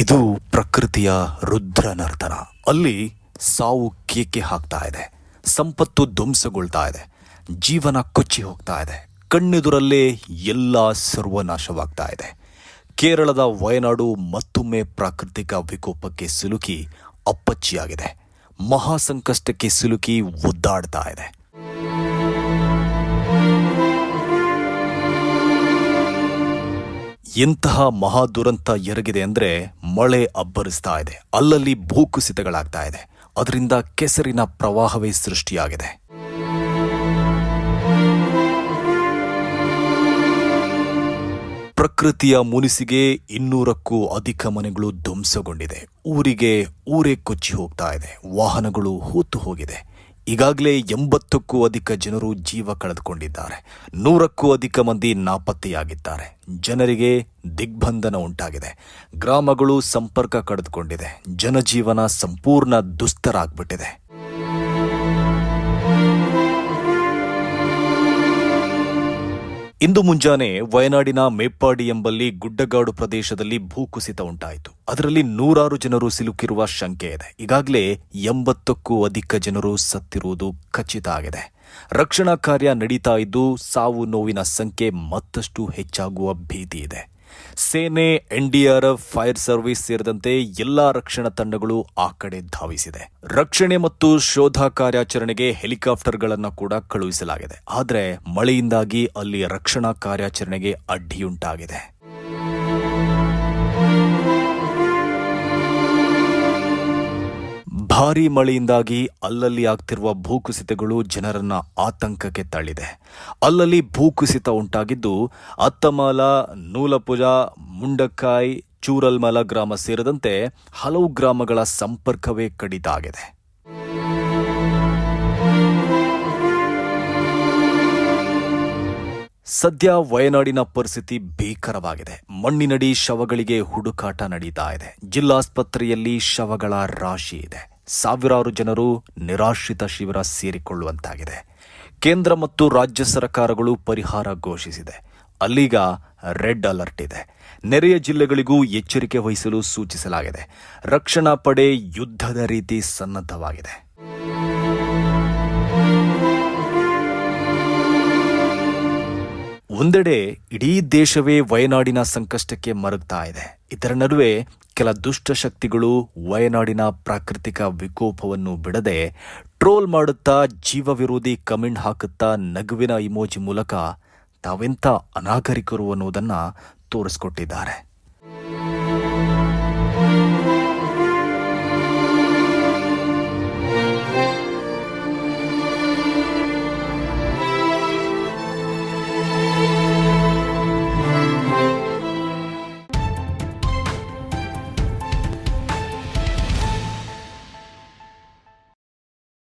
ಇದು ಪ್ರಕೃತಿಯ ರುದ್ರ ನರ್ತನ ಅಲ್ಲಿ ಸಾವು ಕೇಕೆ ಹಾಕ್ತಾ ಇದೆ, ಸಂಪತ್ತು ಧ್ವಂಸಗೊಳ್ತಾ ಇದೆ, ಜೀವನ ಕೊಚ್ಚಿ ಹೋಗ್ತಾ ಇದೆ, ಕಣ್ಣೆದುರಲ್ಲೇ ಎಲ್ಲ ಸರ್ವನಾಶವಾಗ್ತಾ ಇದೆ. ಕೇರಳದ ವಯನಾಡು ಮತ್ತೊಮ್ಮೆ ಪ್ರಾಕೃತಿಕ ವಿಕೋಪಕ್ಕೆ ಸಿಲುಕಿ ಅಪ್ಪಚ್ಚಿಯಾಗಿದೆ ಮಹಾ ಸಂಕಷ್ಟಕ್ಕೆ ಸಿಲುಕಿ ಒದ್ದಾಡ್ತಾ ಇದೆ. ಎಂತಹ ಮಹಾ ದುರಂತ ಎರಗಿದೆ ಅಂದರೆ ಮಳೆ ಅಬ್ಬರಿಸ್ತಾ ಇದೆ. ಅಲ್ಲಲ್ಲಿ ಭೂಕುಸಿತಗಳಾಗ್ತಾ ಇದೆ. ಅದರಿಂದ ಕೆಸರಿನ ಪ್ರವಾಹವೇ ಸೃಷ್ಟಿಯಾಗಿದೆ. ಪ್ರಕೃತಿಯ ಮುನಿಸಿಗೆ ಇನ್ನೂರಕ್ಕೂ ಅಧಿಕ ಮನೆಗಳು ಧ್ವಂಸಗೊಂಡಿದೆ. ಊರಿಗೆ ಊರೇ ಕೊಚ್ಚಿ ಹೋಗ್ತಾ ಇದೆ. ವಾಹನಗಳು ಹೂತು ಹೋಗಿದೆ. ಈಗಾಗಲೇ ಎಂಬತ್ತಕ್ಕೂ ಅಧಿಕ ಜನರು ಜೀವ ಕಳೆದುಕೊಂಡಿದ್ದಾರೆ. ನೂರಕ್ಕೂ ಅಧಿಕ ಮಂದಿ ನಾಪತ್ತೆಯಾಗಿದ್ದಾರೆ. ಜನರಿಗೆ ದಿಗ್ಬಂಧನ ಉಂಟಾಗಿದೆ. ಗ್ರಾಮಗಳು ಸಂಪರ್ಕ ಕಳೆದುಕೊಂಡಿದೆ. ಜನಜೀವನ ಸಂಪೂರ್ಣ ದುಸ್ತರಾಗ್ಬಿಟ್ಟಿದೆ. ಇಂದು ಮುಂಜಾನೆ ವಯನಾಡಿನ ಮೇಪ್ಪಾಡಿ ಎಂಬಲ್ಲಿ ಗುಡ್ಡಗಾಡು ಪ್ರದೇಶದಲ್ಲಿ ಭೂಕುಸಿತ ಉಂಟಾಯಿತು. ಅದರಲ್ಲಿ ನೂರಾರು ಜನರು ಸಿಲುಕಿರುವ ಶಂಕೆ ಇದೆ. ಈಗಾಗಲೇ ಎಂಬತ್ತಕ್ಕೂ ಅಧಿಕ ಜನರು ಸತ್ತಿರುವುದು ಖಚಿತ ಆಗಿದೆ. ರಕ್ಷಣಾ ಕಾರ್ಯ ನಡೀತಾ ಇದ್ದು ಸಾವು ನೋವಿನ ಸಂಖ್ಯೆ ಮತ್ತಷ್ಟು ಹೆಚ್ಚಾಗುವ ಭೀತಿ ಇದೆ. ಸೇನೆ, ಎನ್ಡಿಆರ್ಎಫ್, ಫೈರ್ ಸರ್ವಿಸ್ ಸೇರಿದಂತೆ ಎಲ್ಲಾ ರಕ್ಷಣಾ ತಂಡಗಳು ಆ ಕಡೆ ಧಾವಿಸಿದೆ. ರಕ್ಷಣೆ ಮತ್ತು ಶೋಧ ಕಾರ್ಯಾಚರಣೆಗೆ ಹೆಲಿಕಾಪ್ಟರ್ಗಳನ್ನು ಕೂಡ ಕಳುಹಿಸಲಾಗಿದೆ. ಆದರೆ ಮಳೆಯಿಂದಾಗಿ ಅಲ್ಲಿ ರಕ್ಷಣಾ ಕಾರ್ಯಾಚರಣೆಗೆ ಅಡ್ಡಿಯುಂಟಾಗಿದೆ. ಭಾರೀ ಮಳೆಯಿಂದಾಗಿ ಅಲ್ಲಲ್ಲಿ ಆಗ್ತಿರುವ ಭೂಕುಸಿತಗಳು ಜನರನ್ನ ಆತಂಕಕ್ಕೆ ತಳ್ಳಿದೆ. ಅಲ್ಲಲ್ಲಿ ಭೂಕುಸಿತ ಉಂಟಾಗಿದ್ದು ಅತ್ತಮಾಲ, ನೂಲಪುಜ ಮುಂಡಕ್ಕಾಯ್ ಚೂರಲ್ಮಲ ಗ್ರಾಮ ಸೇರಿದಂತೆ ಹಲವು ಗ್ರಾಮಗಳ ಸಂಪರ್ಕವೇ ಕಡಿತ ಸದ್ಯ ವಯನಾಡಿನ ಪರಿಸ್ಥಿತಿ ಭೀಕರವಾಗಿದೆ. ಮಣ್ಣಿನಡಿ ಶವಗಳಿಗೆ ಹುಡುಕಾಟ ನಡೀತಾ ಇದೆ. ಜಿಲ್ಲಾಸ್ಪತ್ರೆಯಲ್ಲಿ ಶವಗಳ ರಾಶಿ ಇದೆ. ಸಾವಿರಾರು ಜನರು ನಿರಾಶ್ರಿತ ಶಿಬಿರ ಸೇರಿಕೊಳ್ಳುವಂತಾಗಿದೆ. ಕೇಂದ್ರ ಮತ್ತು ರಾಜ್ಯ ಸರ್ಕಾರಗಳು ಪರಿಹಾರ ಘೋಷಿಸಿದೆ. ಅಲ್ಲೀಗ ರೆಡ್ ಅಲರ್ಟ್ ಇದೆ. ನೆರೆಯ ಜಿಲ್ಲೆಗಳಿಗೂ ಎಚ್ಚರಿಕೆ ವಹಿಸಲು ಸೂಚಿಸಲಾಗಿದೆ. ರಕ್ಷಣಾ ಪಡೆ ಯುದ್ಧದ ರೀತಿ ಸನ್ನದ್ಧವಾಗಿದೆ. ಒಂದೆಡೆ ಇಡೀ ದೇಶವೇ ವಯನಾಡಿನ ಸಂಕಷ್ಟಕ್ಕೆ ಮರುಗ್ತಾ ಇದೆ. ಇದರ ನಡುವೆ ಕೆಲ ದುಷ್ಟಶಕ್ತಿಗಳು ವಯನಾಡಿನ ಪ್ರಾಕೃತಿಕ ವಿಕೋಪವನ್ನು ಬಿಡದೆ ಟ್ರೋಲ್ ಮಾಡುತ್ತಾ ಜೀವ ವಿರೋಧಿ ಕಮೆಂಟ್ ಹಾಕುತ್ತಾ ನಗುವಿನ ಇಮೋಜಿ ಮೂಲಕ ತಾವೆಂಥ ಅನಾಗರಿಕರು ಅನ್ನೋದನ್ನು ತೋರಿಸ್ಕೊಟ್ಟಿದ್ದಾರೆ.